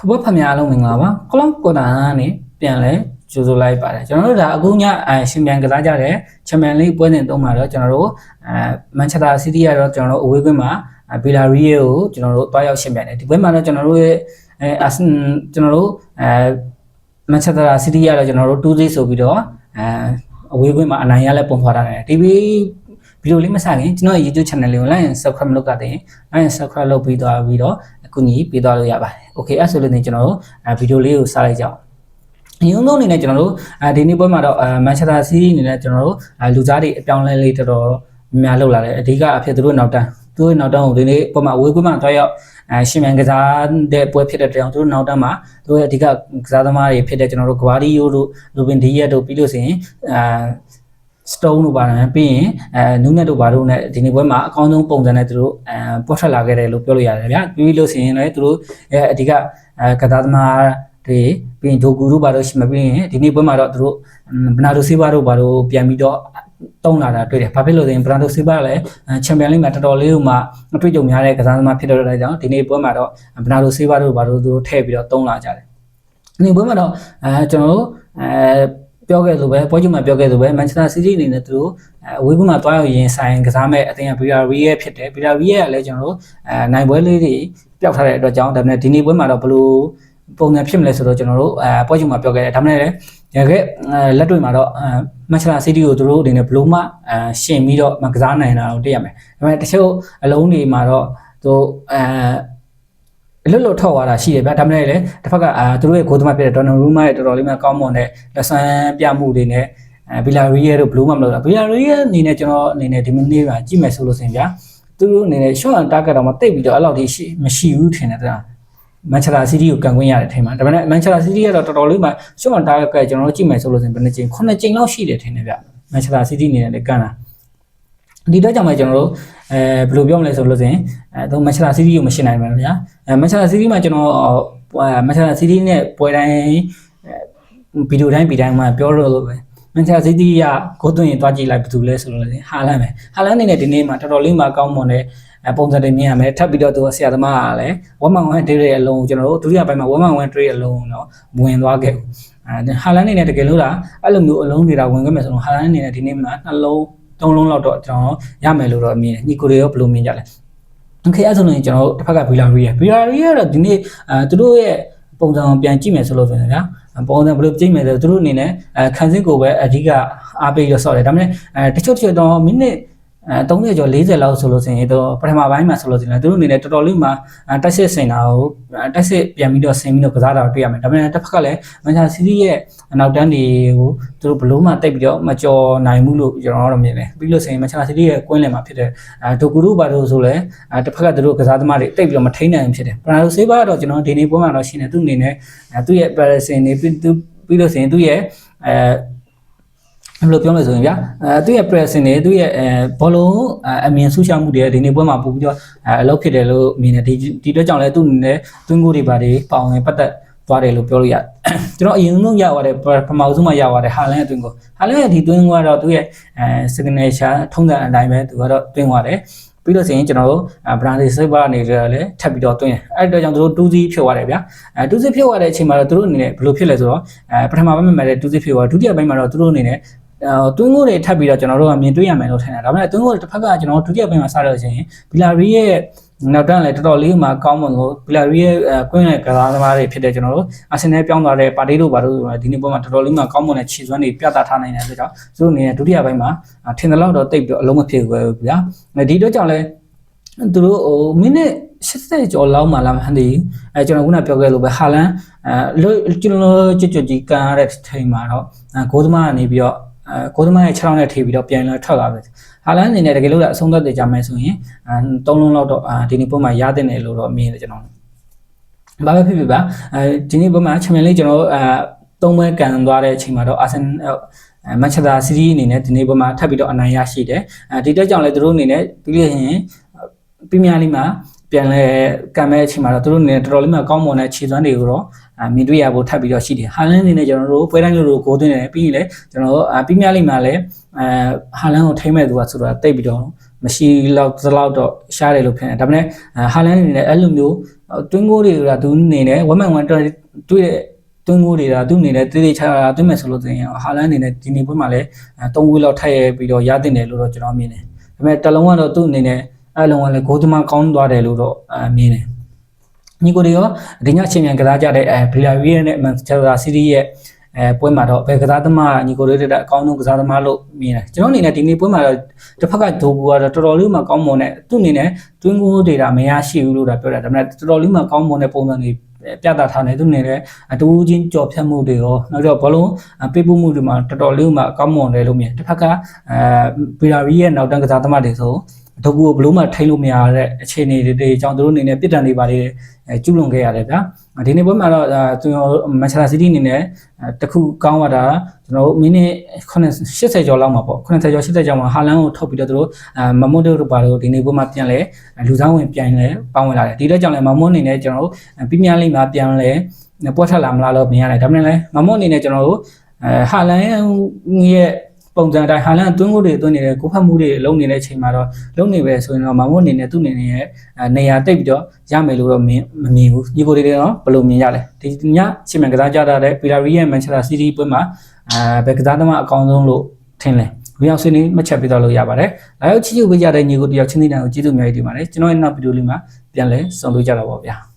ဖဘဖမြအားလုံးမင်္ဂလာပါကလော့ကော်တာကနေပြန်လဲကြိုဆိုလိုက်ပါတယ်ကျွန်တော်တို့ဒါအခုညအရှင်ပြန်ကစားကြတဲ့ချန်ပီယံလိပွဲစဉ်သုံးမှာတော့ကျွန်တော်တို့အဲမန်ချက်စတာစီးတီးကတော့ကျွန်တော်တို့အဝေးကွင်းမှာဘီလာရီယိုကိုကျွန်တော်တို့တွားရောက်ရှင်ပြန်တယ်ဒီပွဲမှာတော့ကျွန်တော်တို့ရဲ့အဲအာဆင်ကျွန်တော်တို့အဲမန်ချက်စတာစီးတီးကတော့ကျွန်တော်တို့2-0ဆိုပြီးတော့အဲအဝေးကွင်းမှာအနိုင်ရလဲပုံဖော်ထားတယ်ဒီဗီဗီဒီယိုလေးမစခင်ကျွန်တော်ရဲ့ YouTube channel လေးကို like and subscribe လုပ်ကြတဲ့ like and subscribe လုပ်ပြီးသွားပြီးတော့ အခုညီပေးသွားလို့ရပါတယ်။ Okay အဲ့ဆိုလို့နေကျွန်တော်တို့အဲဗီဒီယိုလေးကိုစလိုက်ကြအောင်။အရင်ဆုံးအနေနဲ့ကျွန်တော်တို့အဲဒီနေ့ပွဲမှာတော့အဲမန်ချက်စတာစီးအနေနဲ့ကျွန်တော်တို့အဲလူသားတွေအပြောင်းလဲလေးတော်တော်များလောက်လာတယ်အဓိကအဖြစ်သူတို့နောက်တန်းသူတို့နောက်တန်းကိုဒီနေ့ပုံမှာဝေးကွင်းမှာတွားရောက်အဲရှင်မြန်ကစားတဲ့ပွဲဖြစ်တဲ့တောင်သူတို့နောက်တန်းမှာသူတို့ရဲ့အဓိကကစားသမားတွေဖြစ်တဲ့ကျွန်တော်တို့ဂဝါဒီယိုတို့လူပင်ဒီယက်တို့ပြီးလို့ဆိုရင်အဲ stone တို့ပါတယ်ပြီးရင်အဲနူးနက်တို့ဘာတို့ ਨੇ ဒီနေ့ပွဲမှာအကောင်းဆုံးပုံစံနဲ့သူတို့အဲပွက်ထွက်လာခဲ့တယ်လို့ပြောလို့ရတယ်ဗျာပြီးလို့ဆိုရင်လည်းသူတို့ရဲ့အဓိကအဲကစားသမားတွေပြီးရင်ဒိုကူတို့ဘာတို့ရှိမှပြီးရင်ဒီနေ့ပွဲမှာတော့သူတို့ဘနာဒိုဆေးဘာတို့ဘာတို့ပြန်ပြီးတော့တုံးလာတာတွေ့တယ်။ဘာဖြစ်လို့လဲဆိုရင်ဘရန်ဒိုဆေးဘာလည်းချန်ပီယံလိမှာတော်တော်လေးဟိုမှာအတွေ့အကြုံများတဲ့ကစားသမားဖြစ်တော့တဲ့ကြောင့်ဒီနေ့ပွဲမှာတော့ဘနာဒိုဆေးဘာတို့ဘာတို့သူတို့ထည့်ပြီးတော့တုံးလာကြတယ်။ဒီနေ့ပွဲမှာတော့အဲကျွန်တော်တို့အဲ ပြောခဲ့လို့ပဲပွဲချုပ်မှာပြောခဲ့လို့ပဲမန်ချက်စတာစီးတီးအနေနဲ့သူတို့အဝေးကူမှာတွားရောက်ရင်ဆိုင်ကစားမဲ့အသင်းကဘီယာရီရဲ့ဖြစ်တယ်ဘီယာရီရဲ့ကလည်းကျွန်တော်တို့အဲနိုင်ပွဲလေးတွေပျောက်ထားတဲ့အတွက်ကြောင့်ဒါပေမဲ့ဒီနေ့ပွဲမှာတော့ဘလို့ပုံစံဖြစ်မလဲဆိုတော့ကျွန်တော်တို့အဲပွဲချုပ်မှာပြောခဲ့တယ်ဒါပေမဲ့လည်းရခဲ့လက်တွေ့မှာတော့မန်ချက်စတာစီးတီးကိုသူတို့အနေနဲ့ဘလို့မှအဲရှင်ပြီးတော့မကစားနိုင်တာတော့သိရမယ်ဒါပေမဲ့တချို့အလုံးတွေမှာတော့သူအဲအ လွတ်လွတ်ထောက်သွားတာရှိတယ်ဗျာဒါမှမဟုတ်လေတစ်ဖက်ကအာသူတို့ရဲ့ဂိုးသမားဖြစ်တဲ့ဒေါ်နယ်ရူမာရဲ့တော်တော်လေးမှကောင်းမွန်တဲ့လက်ဆန်းပြမှုတွေနဲ့အဲဘီလာရီယဲတို့ဘလူးမမလို့တာဘီလာရီယဲအနေနဲ့ကျွန်တော်အနေနဲ့ဒီမနေ့ကကြည့်မယ်ဆိုလို့ဆိုရင်ဗျာသူတို့အနေနဲ့ short and target တော့မတိတ်ပြီးတော့အဲ့လောက်ထိရှိမရှိဘူးထင်တယ်တဲ့မန်ချက်စတာစီးတီးကိုကန်ခွင့်ရတယ်ထင်ပါဒါပေမဲ့မန်ချက်စတာစီးတီးကတော့တော်တော်လေးမှ short and target ကကျွန်တော်တို့ကြည့်မယ်ဆိုလို့ဆိုရင်ဘယ်နှကြိမ်9ကြိမ်လောက်ရှိတယ်ထင်တယ်ဗျမန်ချက်စတာစီးတီးအနေနဲ့လည်းကန်တာ ဒီတော့ကြောင့်ပဲကျွန်တော်တို့အဲဘယ်လိုပြောမလဲဆိုလို့ဆိုရင်အဲတော့မန်ချက်စတာစီးတီးကိုမရှင်းနိုင်ပါဘူးဗျာအဲမန်ချက်စတာစီးတီးမှာကျွန်တော်မန်ချက်စတာစီးတီးနဲ့ပွဲတိုင်းဗီဒီယိုတိုင်းဗီတိုင်းမှာပြောလို့လို့ပဲမန်ချက်စတာစီးတီးကဂိုးသွင်းရင်တွားကြည့်လိုက်ဘယ်သူလဲဆိုလို့လေဟာလန်ပဲဟာလန်အနေနဲ့ဒီနေ့မှာတော်တော်လေးမှကောင်းမွန်တဲ့ပုံစံတွေမြင်ရမယ်ထပ်ပြီးတော့သူဆရာသမားကလည်းဝမ်မန်ဝမ်ဒေးရဲ့အလုံးကျွန်တော်တို့ဒုတိယပိုင်းမှာဝမ်မန်ဝမ်ဒေးရဲ့အလုံးတော့ဝင်သွားခဲ့ဘူးအဲဟာလန်အနေနဲ့တကယ်လို့လားအဲ့လိုမျိုးအလုံးတွေကဝင်ခဲ့မယ်ဆိုတော့ဟာလန်အနေနဲ့ဒီနေ့မှာနှလုံး သုံးလုံးလောက်တော့ကျွန်တော်ရမယ်လို့တော့မြင်တယ်ညီကိုတွေရောဘယ်လိုမြင်ကြလဲโอเคအဲ့ဆိုရင်ကျွန်တော်တို့တစ်ဖက်ကဘီလာရီယာဘီလာရီယာကတော့ဒီနေ့အဲသူတို့ရဲ့ပုံစံကိုပြန်ကြည့်မယ်ဆိုလို့ဆိုရင်ဗျာပုံစံဘယ်လိုကြည့်မယ်ဆိုသူတို့အနေနဲ့အဲခန်းစစ်ကိုပဲအဓိကအားပေးရဆော့တယ်ဒါပေမဲ့အဲတချို့တချို့တော့မိနစ်အဲ 30ကျော်40လောက်ဆိုလို့ဆိုရင်တော့ပထမပိုင်းမှာဆိုလို့ဆိုရင်သူတို့အနေနဲ့တော်တော်လေးမှတက်စစ်စင်တာကိုတက်စစ်ပြန်ပြီးတော့ဆင်ပြီးတော့ကစားတာတွေ့ရမယ်ဒါပေမဲ့တစ်ဖက်ကလည်းမန်ချက်စီးတီးရဲ့နောက်တန်းတွေကိုသူတို့ဘလို့မှတိတ်ပြီးတော့မကြော်နိုင်ဘူးလို့ကျွန်တော်တို့မြင်တယ်ပြီးလို့ဆိုရင်မန်ချက်စီးတီးရဲ့ကွင်းလယ်မှာဖြစ်တဲ့အဲဒိုကူရူဘာတို့ဆိုလည်းတစ်ဖက်ကသူတို့ကစားသမားတွေတိတ်ပြီးတော့မထိန်းနိုင်ဘူးဖြစ်တယ်ပရာဒိုဆေးဘာကတော့ကျွန်တော်ဒီနေ့ပွဲမှာတော့ရှင်းတယ်သူ့အနေနဲ့သူ့ရဲ့ Parising နေပြီးပြီးလို့ဆိုရင်သူ့ရဲ့အဲ ဘယ်လိုပြောမလဲဆိုရင်ဗျာအဲသူ့ရဲ့ pressing တွေသူ့ရဲ့အဲဘောလုံးအမြင်ဆူရှောက်မှုတွေဒီနေ့ပွဲမှာပို့ပြီးတော့အလုပ်ဖြစ်တယ်လို့မြင်တယ်ဒီဒီတော့ကြောင့်လဲသူ့အနေနဲ့သွင်းကိုတွေပါတယ်ပေါင်ဝင်ပတ်သက်သွားတယ်လို့ပြောလို့ရကျွန်တော်အရင်ဆုံးရသွားတယ်ပမာဆုံးမှရသွားတယ်ဟာလန်အတွင်းကိုဟာလန်ရဲ့ဒီတွင်းကတော့သူ့ရဲ့အဲ signature ထုံးစံအတိုင်းပဲသူကတော့တွင်းသွားတယ်ပြီးလို့ဆိုရင်ကျွန်တော်တို့ဘရန်ဒီစိတ်ပါနေကြလည်းထပ်ပြီးတော့တွင်းအဲ့တော့ကြောင့်တို့2စီးဖြစ်သွားတယ်ဗျာအဲ2စီးဖြစ်သွားတဲ့အချိန်မှာတော့တို့အနေနဲ့ဘယ်လိုဖြစ်လဲဆိုတော့အဲပထမပိုင်းမှာလည်း2စီးဖြစ်သွားဒုတိယပိုင်းမှာတော့တို့အနေနဲ့ တွင်းကိုတွေထပ်ပြီးတော့ကျွန်တော်တို့ကမြင်တွေ့ရမယ်လို့ထင်တယ်ဒါပေမဲ့တွင်းကိုတစ်ဖက်ကကျွန်တော်ဒုတိယပိုင်းမှာစတော့ချင်းဘီလာရီရဲ့နောက်တန်းလည်းတော်တော်လေးမှကောင်းမွန်လို့ဘီလာရီရဲ့ကွင်းရဲ့ကစားသမားတွေဖြစ်တဲ့ကျွန်တော်တို့အာဆင်နယ်ပြောင်းသွားတဲ့ပါတီတို့ဘာလို့ဒီနေ့ပွဲမှာတော်တော်လေးမှကောင်းမွန်တဲ့ခြေစွမ်းတွေပြသထားနိုင်တဲ့အတွက်ကြောင့်သူတို့အနေနဲ့ဒုတိယပိုင်းမှာထင်တယ်လို့တော့တိတ်ပြီးတော့အလုံးမဖြစ်ဘူးဗျာဒီတော့ကြောင့်လည်းသူတို့ဟိုမိနစ်80ကျော်လောက်မှလာမှန်းသိအဲကျွန်တော်ခုနပြောခဲ့လို့ပဲဟာလန်အဲကျွန်တော်ကြွကြွကြီးကန်ရတဲ့ချိန်မှာတော့ဂိုးသမားကနေပြီးတော့ အဲကိုသမားရဲ့6လောင်းနဲ့ထိပြီးတော့ပြန်လာထွက်လာပဲဟာလန်အနေနဲ့တကယ်လို့အဆုံးသက်တည်ကြမယ်ဆိုရင်အဲ3လုံးလောက်တော့ဒီနေ့ပုံမှာရတဲ့နယ်လို့တော့မြင်တယ်ကျွန်တော်ဘာပဲဖြစ်ဖြစ်ပါအဲဒီနေ့ပုံမှာချန်ပီယံလိကျွန်တော်အဲသုံးပွဲကန်သွားတဲ့အချိန်မှာတော့အာဆင်မန်ချက်စတာစီးတီးအနေနဲ့ဒီနေ့ပုံမှာထပ်ပြီးတော့အနိုင်ရရှိတယ်အဲဒီတက်ကြောင့်လည်းသူတို့အနေနဲ့ပြီးလို့ရင်ပရီးမီးယားလိမှာ ပြန်လဲကံမဲ့အချိန်မှာတော့သူတို့အနေနဲ့တော်တော်လေးမှကောင်းမွန်တဲ့ခြေစွမ်းတွေကိုတော့မြင်တွေ့ရဖို့ထပ်ပြီးတော့ရှိတယ်ဟာလန်အနေနဲ့ကျွန်တော်တို့ပွဲတိုင်းလိုလိုဂိုးသွင်းတယ်ပြီးရင်လည်းကျွန်တော်တို့ပရီးမီးယားလိမှာလည်းအဲဟာလန်ကိုထိမ့်မဲ့သူကဆိုတော့တိတ်ပြီးတော့မရှိတော့သလောက်တော့ရှားတယ်လို့ဖြစ်နေဒါပေမဲ့ဟာလန်အနေနဲ့အဲ့လိုမျိုးတွင်းကိုတွေကသူအနေနဲ့1 man 1တွေ့တဲ့တွင်းကိုတွေကသူအနေနဲ့တေးသေးချာချာတွင်းမယ်ဆိုလို့ဆိုရင်ဟာလန်အနေနဲ့ဒီနေ့ပွဲမှာလည်း3ဝီလောက်ထပ်ရပြီးတော့ရတင်တယ်လို့တော့ကျွန်တော်မြင်တယ်ဒါပေမဲ့တလုံးကတော့သူ့အနေနဲ့ အဲ့လုံးကလည်းဂိုးသမားကောင်းသွားတယ်လို့တော့မြင်တယ်ညီကိုတွေရောဒီညအချိန်မြန်ကစားကြတဲ့အဲဘီလာရီရဲ့နဲ့မန်ချက်စတာစီးတီးရဲ့အဲပွဲမှာတော့ဘယ်ကစားသမားညီကိုတွေတက်အကောင်းဆုံးကစားသမားလို့မြင်တယ်ကျွန်တော်အနေနဲ့ဒီနေ့ပွဲမှာတော့တစ်ဖက်ကဒိုဘူကတော့တော်တော်လေးမှကောင်းမွန်တဲ့သူ့အနေနဲ့တွင်းကိုဒေတာမရရှိဘူးလို့ဒါပြောတာဒါပေမဲ့တော်တော်လေးမှကောင်းမွန်တဲ့ပုံစံတွေပြသထားတယ်သူအနေနဲ့အတူချင်းကြော်ဖြတ်မှုတွေရောနောက်တော့ဘလုံးပေးပို့မှုတွေမှာတော်တော်လေးမှကောင်းမွန်တယ်လို့မြင်တစ်ဖက်ကအဲဘီလာရီရဲ့နောက်တန်းကစားသမားတွေဆို တကူကိုဘလို့မှထိလို့မရတဲ့အခြေအနေတွေအကြောင်းသူတို့အနေနဲ့ပြစ်ဒဏ်တွေပါတယ်ကျူးလွန်ခဲ့ရတယ်ဗျာဒီနေ့ပွဲမှာတော့ကျွန်တော်မန်ချက်စတာစီးတီးအနေနဲ့တခုကောင်းသွားတာကျွန်တော်မိနစ်80ကျော်လောက်မှာပေါ့80ကျော်80ကျော်မှာဟာလန်ကိုထုတ်ပြီးတော့သူတို့မမွတ်တို့ပါတော့ဒီနေ့ပွဲမှာပြန်လဲလူစားဝင်ပြန်လဲပေါင်းဝင်လာတယ်ဒီလက်ကြောင့်လဲမမွတ်အနေနဲ့ကျွန်တော်တို့ပြင်းပြလိမ့်မှာပြန်လဲပွက်ထက်လာမလားလို့မြင်ရတယ်ဒါပေမဲ့လဲမမွတ်အနေနဲ့ကျွန်တော်တို့အဲဟာလန်ရဲ့ ပုံစံတိုင်းဟာလန်အတွင်းကိုတွေအတွင်းနေတဲ့ကိုဖတ်မှုတွေလုံးနေတဲ့အချိန်မှာတော့လုံးနေပဲဆိုရင်တော့မမုတ်အနေနဲ့သူ့အနေနဲ့နေရာတိတ်ပြီးတော့ရမယ်လို့တော့မမြင်မမြင်ဘူးညီကိုတွေတော့ဘယ်လိုမြင်ရလဲဒီညချင်းမြန်ကစားကြတဲ့ပီလာရီရဲ့မန်ချက်စတာစီးတီးပွဲမှာအဲဘယ်ကစားသမားအကောင်းဆုံးလို့ထင်လဲဝင်ရောက်ဆွေးနွေးမှတ်ချက်ပေးတော့လို့ရပါတယ်။လာရောက်ချစ်ချူပေးကြတဲ့ညီကိုတယောက်ချင်းသေးတယ်ကိုကျေးဇူးအများကြီးတင်ပါတယ်။ကျွန်တော်ရဲ့နောက်ဗီဒီယိုလေးမှာပြန်လဲဆုံတွေ့ကြတော့ပါဗျာ။